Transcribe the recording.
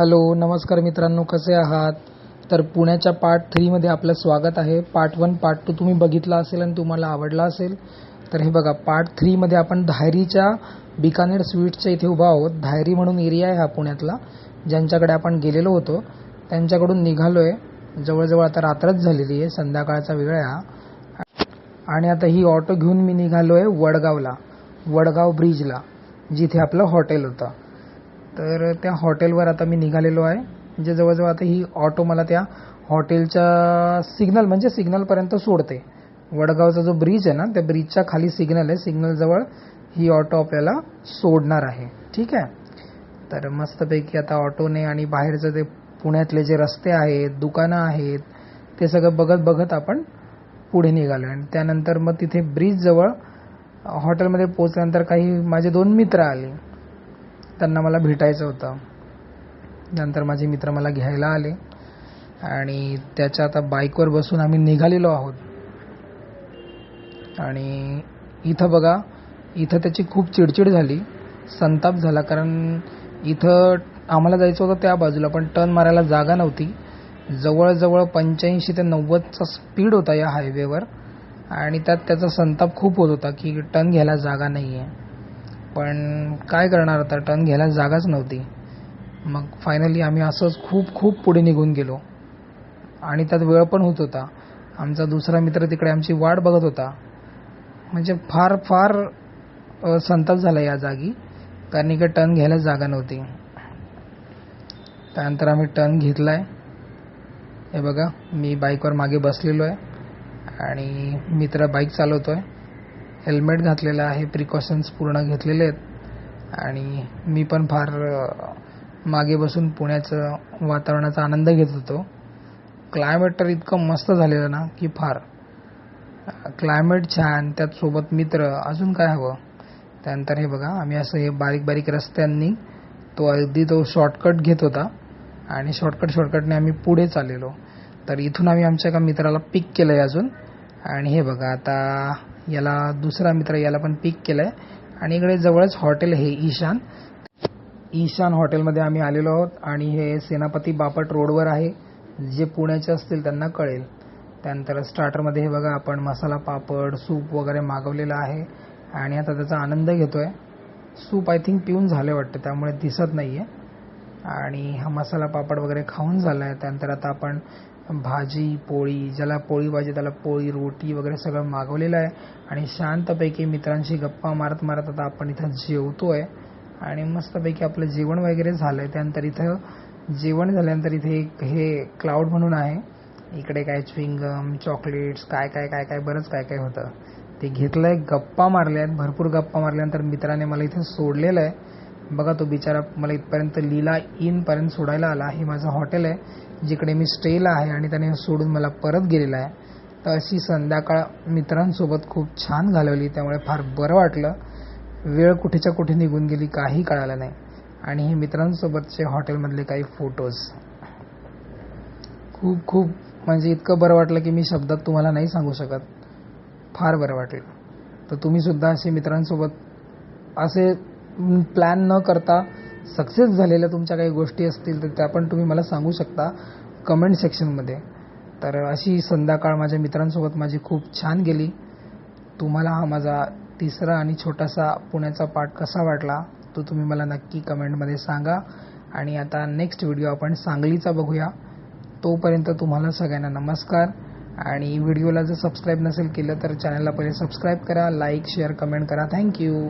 Hello नमस्कार मित्रांनो कसे आहात? तर पुण्याच्या पार्ट थ्रीमध्ये आपलं स्वागत आहे. पार्ट वन पार्ट टू तुम्ही बघितला असेल आणि तुम्हाला आवडला असेल. तर हे बघा पार्ट थ्रीमध्ये आपण धायरीच्या बिकानेर स्वीट्सच्या इथे उभा आहोत. धायरी म्हणून एरिया आहे हा पुण्यातला ज्यांच्याकडे आपण गेलेलो होतो. त्यांच्याकडून निघालो आहे जवळजवळ आता रात्रच झालेली आहे संध्याकाळचा वेळ आहे हा. आणि आता ही ऑटो घेऊन मी निघालो आहे वडगावला वडगाव ब्रिजला जिथे आपलं हॉटेल होतं. तर त्या हॉटेलवर आता मी निघालेलो आहे. म्हणजे जवळजवळ आता ही ऑटो मला त्या हॉटेलच्या सिग्नल म्हणजे सिग्नलपर्यंत सोडते. वडगावचा जो ब्रिज आहे ना त्या ब्रिजच्या खाली सिग्नल आहे. सिग्नलजवळ ही ऑटो आपल्याला सोडणार आहे. ठीक आहे? तर मस्तपैकी आता ऑटोने आणि बाहेरचं ते पुण्यातले जे रस्ते आहेत दुकानं आहेत ते सगळं बघत बघत आपण पुढे निघालो आणि त्यानंतर मग तिथे ब्रिजजवळ हॉटेलमध्ये पोचल्यानंतर काही माझे दोन मित्र आले. त्यांना मला भेटायचं होतं. नंतर माझे मित्र मला घ्यायला आले. आणि त्याच्या आता बाईकवर बसून आम्ही निघालेलो आहोत. आणि इथं बघा इथं त्याची खूप चिडचिड झाली. संताप झाला कारण इथं आम्हाला जायचं होतं त्या बाजूला पण टर्न मारायला जागा नव्हती. जवळजवळ पंच्याऐंशी ते नव्वदचा स्पीड होता या हायवेवर आणि त्यात त्याचा संताप खूप होत होता की टर्न घ्यायला जागा नाही आहे पण काय करणार आता? टर्न घ्यायला जागाच नव्हती. मग फायनली आम्ही असंच खूप खूप पुढे निघून गेलो. आणि त्यात वेळ पण होत होता. आमचा दुसरा मित्र तिकडे आमची वाट बघत होता. म्हणजे फार फार संताप झाला या जागी. कारण इकडे टर्न घ्यायला जागा नव्हती. त्यानंतर आम्ही टर्न घेतला आहे हे बघा मी बाईकवर मागे बसलेलो आहे आणि मित्र बाईक चालवतो आहे हेल्मेट घातलेलं आहे प्रिकॉशन्स पूर्ण घेतलेले आहेत. आणि मी पण फार मागे बसून पुण्याचं वातावरणाचा आनंद घेत होतो. क्लायमेट तर इतकं मस्त झालेलं ना की फार. क्लायमेट छान त्यात सोबत मित्र अजून काय हवं? त्यानंतर हे बघा आम्ही असं हे बारीक बारीक रस्त्यांनी तो अगदी तो शॉर्टकट घेत होता. आणि शॉर्टकट शॉर्टकटने आम्ही पुढे चाललेलो. तर इथून आम्ही आमच्या एका मित्राला पिक केलं आहे अजून. आणि हे बघा आता याला दुसरा मित्र याला पण पिक केलं आहे आणि इकडे जवळच हॉटेल हे ईशान. ईशान हॉटेलमध्ये आम्ही आलेलो आहोत आणि हे सेनापती बापट रोडवर आहे. जे पुण्याचे असतील त्यांना कळेल. त्यानंतर स्टार्टरमध्ये हे बघा आपण मसाला पापड सूप वगैरे मागवलेलं आहे. आणि आता त्याचा आनंद घेतोय. सूप आय थिंक पिऊन झाले वाटतं त्यामुळे दिसत नाही आहे आणि हा मसाला पापड वगैरे खाऊन झाला आहे त्यानंतर आता आपण भाजी पोळी ज्याला पोळी पाहिजे त्याला पोळी रोटी वगैरे सगळं मागवलेलं आहे. आणि शांतपैकी मित्रांशी गप्पा मारत मारत आता आपण इथं जेवतो आहे आणि मस्तपैकी आपलं जेवण वगैरे झालं आहे त्यानंतर इथं जेवण झाल्यानंतर इथे एक हे क्लाउड म्हणून आहे. इकडे काय च्विंगम चॉकलेट्स काय काय काय काय बरंच काय काय होतं. ते घेतलं आहे गप्पा मारल्या आहेत भरपूर गप्पा मारल्यानंतर मित्राने मला इथे सोडलेलं आहे. बघा तो बिचारा मला इथपर्यंत लीला इनपर्यंत सोडायला आला. हे माझं हॉटेल आहे जिकडे मी स्टेला आहे आणि त्याने सोडून मला परत गेलेला आहे. तर अशी संध्याकाळ मित्रांसोबत खूप छान घालवली त्यामुळे फार बरं वाटलं. वेळ कुठेच्या कुठे निघून गेली काही कळालं नाही. आणि हे मित्रांसोबतचे हॉटेलमधले काही फोटोज. खूप खूप म्हणजे इतकं बरं वाटलं की मी शब्दात तुम्हाला नाही सांगू शकत. फार बरं वाटलं. तर तुम्ही सुद्धा असे मित्रांसोबत असे प्लॅन न करता सक्सेस झालेल्या तुमच्या काही गोष्टी असतील तर त्या पण तुम्ही मला सांगू शकता कमेंट सेक्शनमध्ये. तर अशी संध्याकाळ माझ्या मित्रांसोबत माझी खूप छान गेली. तुम्हाला हा माझा तिसरा आणि छोटासा पुण्याचा पाठ कसा वाटला तो तुम्ही मला नक्की कमेंटमध्ये सांगा. आणि आता नेक्स्ट व्हिडिओ आपण सांगलीचा बघूया. तोपर्यंत तुम्हाला सगळ्यांना नमस्कार. आणि व्हिडिओला जर सबस्क्राईब नसेल केलं तर चॅनलला पहिले सबस्क्राईब करा लाईक शेअर कमेंट करा. Thank you